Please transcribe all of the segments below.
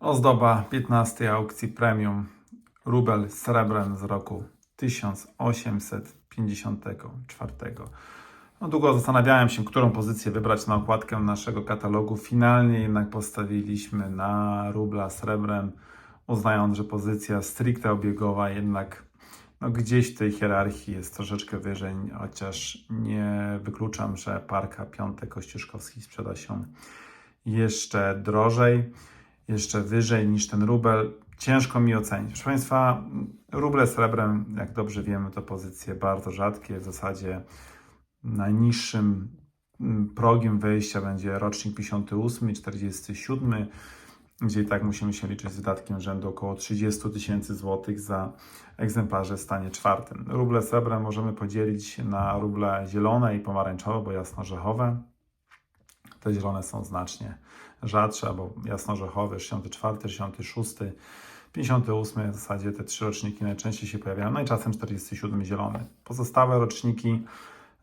Ozdoba 15 aukcji premium rubel z srebrem z roku 1854. No, długo zastanawiałem się, którą pozycję wybrać na okładkę naszego katalogu. Finalnie jednak postawiliśmy na rubla srebrem, uznając, że pozycja stricte obiegowa jednak no, gdzieś w tej hierarchii jest troszeczkę wyżej, chociaż nie wykluczam, że parka piątek kościuszkowskich sprzeda się jeszcze drożej, jeszcze wyżej niż ten rubel. Ciężko mi ocenić. Proszę Państwa, ruble srebrem, jak dobrze wiemy, to pozycje bardzo rzadkie. W zasadzie najniższym mm, progiem wejścia będzie rocznik 58 i 47, gdzie i tak musimy się liczyć z wydatkiem rzędu około 30 tysięcy złotych za egzemplarze w stanie czwartym. Ruble srebrem możemy podzielić na ruble zielone i pomarańczowe, bo jasnorzechowe. Te zielone są znacznie rzadsze, albo jasnorzechowy, 64, 66, 58 w zasadzie te trzy roczniki najczęściej się pojawiają, no i czasem 47 zielony. Pozostałe roczniki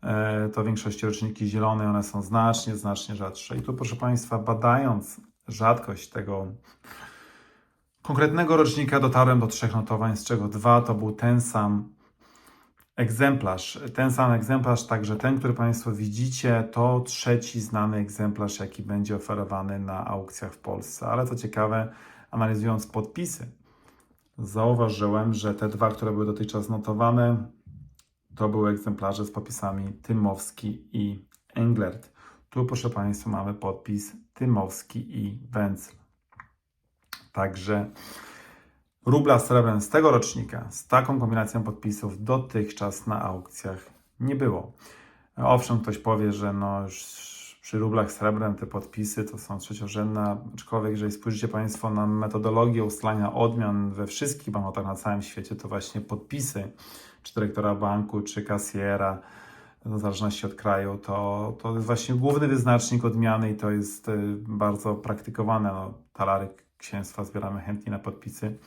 e, to w większości roczniki zielone, one są znacznie, znacznie rzadsze. I tu proszę Państwa, badając rzadkość tego konkretnego rocznika, dotarłem do trzech notowań, z czego dwa to był ten sam egzemplarz. Ten sam egzemplarz, także ten, który Państwo widzicie, to trzeci znany egzemplarz, jaki będzie oferowany na aukcjach w Polsce. Ale co ciekawe, analizując podpisy, zauważyłem, że te dwa, które były dotychczas notowane, to były egzemplarze z podpisami Tymowski i Englert. Tu, proszę Państwa, mamy podpis Tymowski i Węcl. Także rubla srebrem z tego rocznika, z taką kombinacją podpisów dotychczas na aukcjach nie było. Owszem, ktoś powie, że no przy rublach srebrem te podpisy to są trzeciorzędne, aczkolwiek jeżeli spojrzycie Państwo na metodologię ustalania odmian we wszystkich banknotach na całym świecie, to właśnie podpisy czy dyrektora banku, czy kasjera, w zależności od kraju, to, to jest właśnie główny wyznacznik odmiany i to jest y, bardzo praktykowane. No, talary księstwa zbieramy chętnie na podpisy,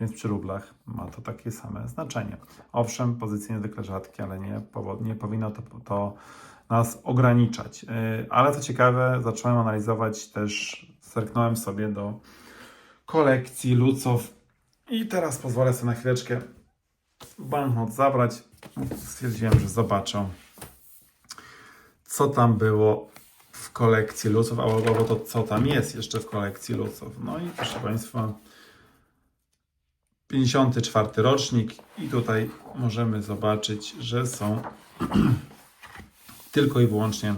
więc przy rublach ma to takie same znaczenie. Owszem, pozycje niezwykle rzadkie, ale nie, nie powinno to, to nas ograniczać. Yy, Ale co ciekawe, zacząłem analizować też, zerknąłem sobie do kolekcji Lucow i teraz pozwolę sobie na chwileczkę banknot zabrać. Stwierdziłem, że zobaczę, co tam było w kolekcji Luców, albo to, co tam jest jeszcze w kolekcji Luców. No i proszę Państwa, 54 rocznik i tutaj możemy zobaczyć, że są tylko i wyłącznie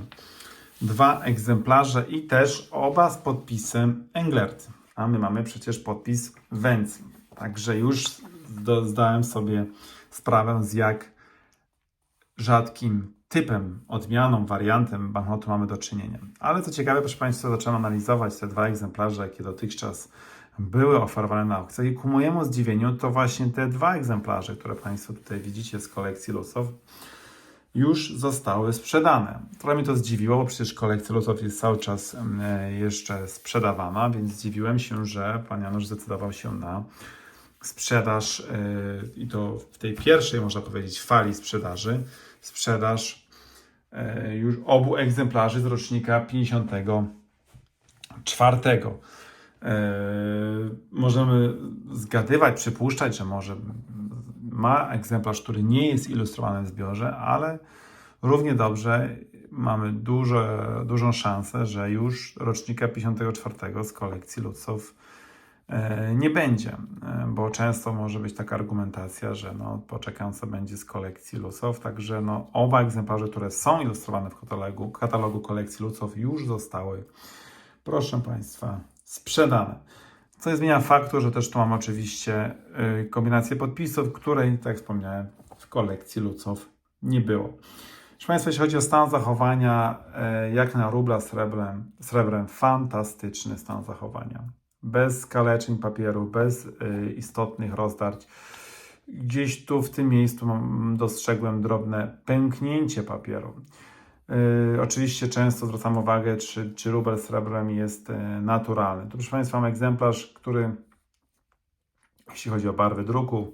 dwa egzemplarze i też oba z podpisem Englert. A my mamy przecież podpis Węcl. Także już zdałem sobie sprawę z jak rzadkim typem, odmianą, wariantem banknotu mamy do czynienia. Ale co ciekawe, proszę Państwa, zacząłem analizować te dwa egzemplarze, jakie dotychczas były oferowane na aukcjach i ku mojemu zdziwieniu to właśnie te dwa egzemplarze, które Państwo tutaj widzicie z kolekcji Lusow, już zostały sprzedane. Trochę mnie to zdziwiło, bo przecież kolekcja Lusow jest cały czas jeszcze sprzedawana, więc zdziwiłem się, że Pan Janusz zdecydował się na sprzedaż e, i to w tej pierwszej, można powiedzieć, fali sprzedaży, sprzedaż e, już obu egzemplarzy z rocznika 54. E, Możemy zgadywać, przypuszczać, że może ma egzemplarz, który nie jest ilustrowany w zbiorze, ale równie dobrze mamy dużą szansę, że już rocznika 54 z kolekcji Lucow e, nie będzie, e, bo często może być taka argumentacja, że no, poczekam co będzie z kolekcji Lucow, także no, oba egzemplarze, które są ilustrowane w katalogu, katalogu kolekcji Lucow już zostały, proszę Państwa, sprzedane. Co nie zmienia faktu, że też tu mamy oczywiście y, kombinację podpisów, której, tak jak wspomniałem, w kolekcji Lucow nie było. Proszę Państwa, jeśli chodzi o stan zachowania, e, jak na rubla srebrem, srebrem fantastyczny stan zachowania. Bez skaleczeń papieru, bez y, istotnych rozdarć. Gdzieś tu w tym miejscu mam, dostrzegłem drobne pęknięcie papieru. Yy, oczywiście często zwracam uwagę, czy, czy rubel srebrem jest yy, naturalny. Tu proszę Państwa mam egzemplarz, który jeśli chodzi o barwy druku,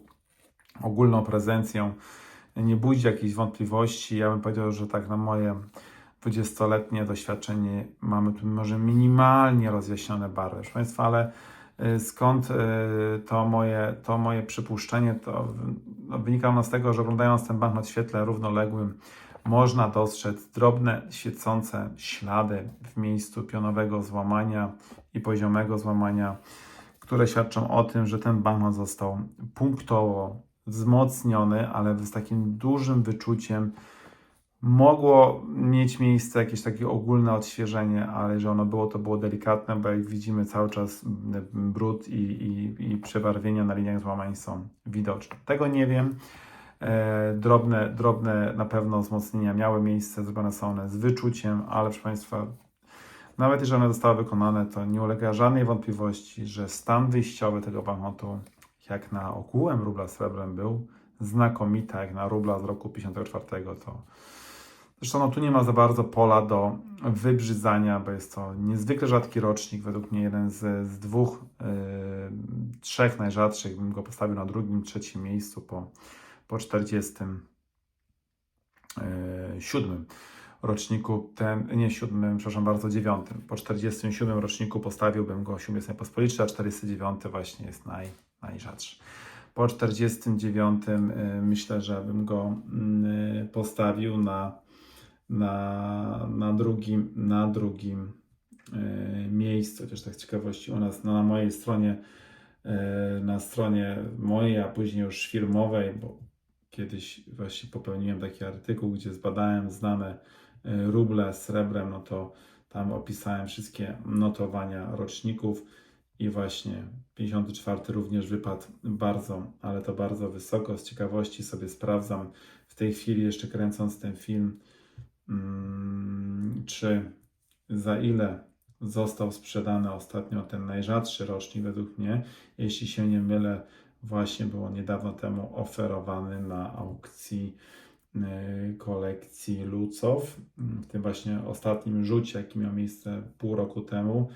ogólną prezencję, nie budzi jakichś wątpliwości. Ja bym powiedział, że tak na moje 20-letnie doświadczenie mamy tu może minimalnie rozjaśnione barwy. Proszę Państwa, ale Y, Skąd y, to moje, to moje przypuszczenie? To no, wynika ono z tego, że oglądając ten banknot w świetle równoległym, można dostrzec drobne, świecące ślady w miejscu pionowego złamania i poziomego złamania, które świadczą o tym, że ten banknot został punktowo wzmocniony, ale z takim dużym wyczuciem. Mogło mieć miejsce jakieś takie ogólne odświeżenie, ale że ono było, to było delikatne, bo jak widzimy cały czas brud i, i, i przebarwienia na liniach złamań są widoczne. Tego nie wiem. E, drobne, drobne na pewno wzmocnienia miały miejsce, zrobione są one z wyczuciem, ale proszę Państwa, nawet jeżeli one zostały wykonane, to nie ulega żadnej wątpliwości, że stan wyjściowy tego banknotu, jak na ogółem rubla srebrem był znakomity, jak na rubla z roku 54, to Zresztą no, tu nie ma za bardzo pola do wybrzydzania, bo jest to niezwykle rzadki rocznik. Według mnie jeden z, z dwóch, yy, trzech najrzadszych. Bym go postawił na drugim, trzecim miejscu po, po 47 roczniku, ten, nie siódmym, przepraszam bardzo, dziewiątym. Po 47 roczniku postawiłbym go siódmy sobie pospoliczy, a 49 właśnie jest naj, najrzadszy. Po 49 yy, myślę, że bym go yy, postawił na na, na drugim, na drugim e, miejscu. Chociaż tak z ciekawości u nas no, na mojej stronie, e, na stronie mojej, a później już firmowej, bo kiedyś właśnie popełniłem taki artykuł, gdzie zbadałem znane e, ruble z srebrem, no to tam opisałem wszystkie notowania roczników i właśnie 54 również wypadł bardzo, ale to bardzo wysoko. Z ciekawości sobie sprawdzam w tej chwili, jeszcze kręcąc ten film, Mm, czy za ile został sprzedany ostatnio ten najrzadszy rocznik według mnie, jeśli się nie mylę, właśnie było niedawno temu oferowany na aukcji y, kolekcji Lucow, w tym właśnie ostatnim rzucie, jaki miał miejsce pół roku temu.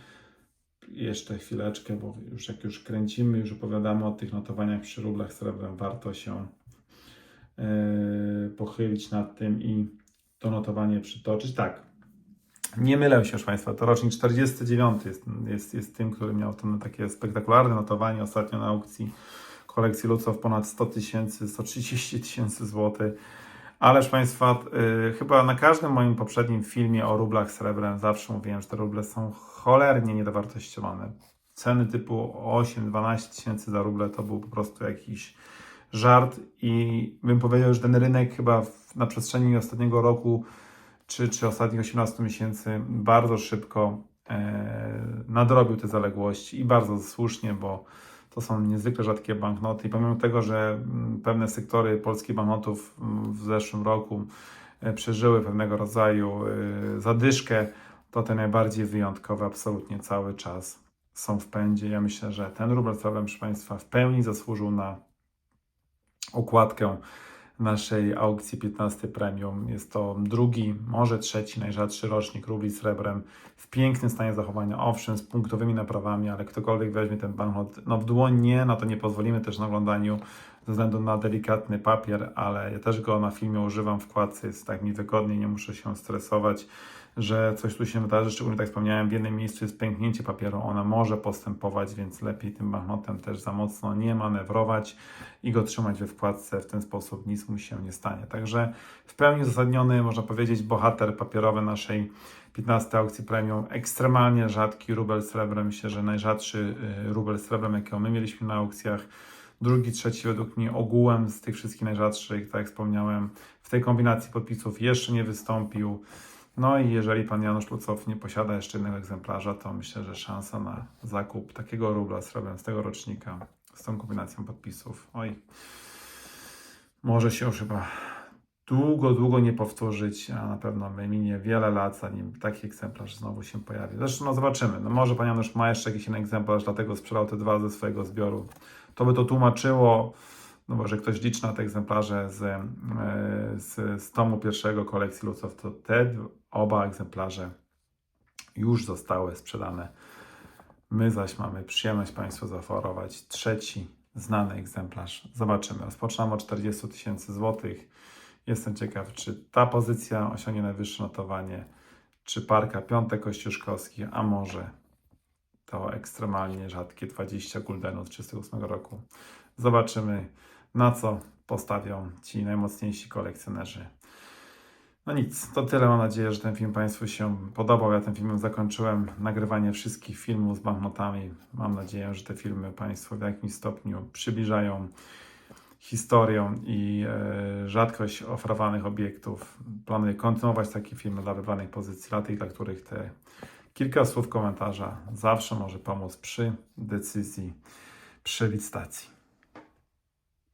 Jeszcze chwileczkę, bo już jak już kręcimy, już opowiadamy o tych notowaniach przy rublach srebrem, warto się y, pochylić nad tym i to notowanie przytoczyć. Tak, nie mylę się, proszę Państwa, to rocznik 49 jest, jest, jest tym, który miał to takie spektakularne notowanie ostatnio na aukcji kolekcji Lucow ponad 100 tysięcy, 130 tysięcy złotych. Ale proszę Państwa, yy, chyba na każdym moim poprzednim filmie o rublach srebrem zawsze mówiłem, że te ruble są cholernie niedowartościowane. Ceny typu 8-12 tysięcy za ruble to był po prostu jakiś żart i bym powiedział, że ten rynek chyba w, na przestrzeni ostatniego roku czy, czy ostatnich 18 miesięcy bardzo szybko e, nadrobił te zaległości i bardzo słusznie, bo to są niezwykle rzadkie banknoty i pomimo tego, że mm, pewne sektory polskich banknotów mm, w zeszłym roku e, przeżyły pewnego rodzaju e, zadyszkę, to te najbardziej wyjątkowe absolutnie cały czas są w pędzie. Ja myślę, że ten rubel proszę Państwa, w pełni zasłużył na okładkę naszej aukcji 15 Premium. Jest to drugi, może trzeci najrzadszy rocznik rubli srebrem w pięknym stanie zachowania, owszem, z punktowymi naprawami, ale ktokolwiek weźmie ten banknot no w dłoń nie, no to nie pozwolimy też na oglądaniu ze względu na delikatny papier, ale ja też go na filmie używam w kładce, jest tak mi wygodniej, nie muszę się stresować że coś tu się wydarzy, szczególnie tak wspomniałem, w jednym miejscu jest pęknięcie papieru, ona może postępować, więc lepiej tym banknotem też za mocno nie manewrować i go trzymać we wkładce, w ten sposób nic mu się nie stanie. Także w pełni uzasadniony, można powiedzieć, bohater papierowy naszej 15 aukcji premium, ekstremalnie rzadki rubel srebrem, myślę, że najrzadszy y, rubel srebrem, jakiego my mieliśmy na aukcjach, drugi, trzeci według mnie ogółem z tych wszystkich najrzadszych, tak jak wspomniałem, w tej kombinacji podpisów jeszcze nie wystąpił. No i jeżeli pan Janusz Lucow nie posiada jeszcze jednego egzemplarza, to myślę, że szansa na zakup takiego rubla srebrem z tego rocznika z tą kombinacją podpisów, oj, może się już chyba długo, długo nie powtórzyć, a na pewno minie wiele lat, zanim taki egzemplarz znowu się pojawi. Zresztą no zobaczymy. No może pan Janusz ma jeszcze jakiś inny egzemplarz, dlatego sprzedał te dwa ze swojego zbioru. To by to tłumaczyło, no bo że ktoś liczy na te egzemplarze z, e, z, z tomu pierwszego kolekcji Lucow, to te oba egzemplarze już zostały sprzedane. My zaś mamy przyjemność Państwu zaoferować trzeci znany egzemplarz. Zobaczymy. Rozpoczynamy od 40 tysięcy złotych. Jestem ciekaw, czy ta pozycja osiągnie najwyższe notowanie, czy parka Piątek Kościuszkowski, a może to ekstremalnie rzadkie 20 guldenów z 38 roku. Zobaczymy, na co postawią ci najmocniejsi kolekcjonerzy. No nic, to tyle. Mam nadzieję, że ten film Państwu się podobał. Ja tym filmem zakończyłem nagrywanie wszystkich filmów z banknotami. Mam nadzieję, że te filmy Państwu w jakimś stopniu przybliżają historię i e, rzadkość oferowanych obiektów. Planuję kontynuować takie filmy dla wybranych pozycji, dla tych, dla których te kilka słów komentarza zawsze może pomóc przy decyzji, przy licytacji.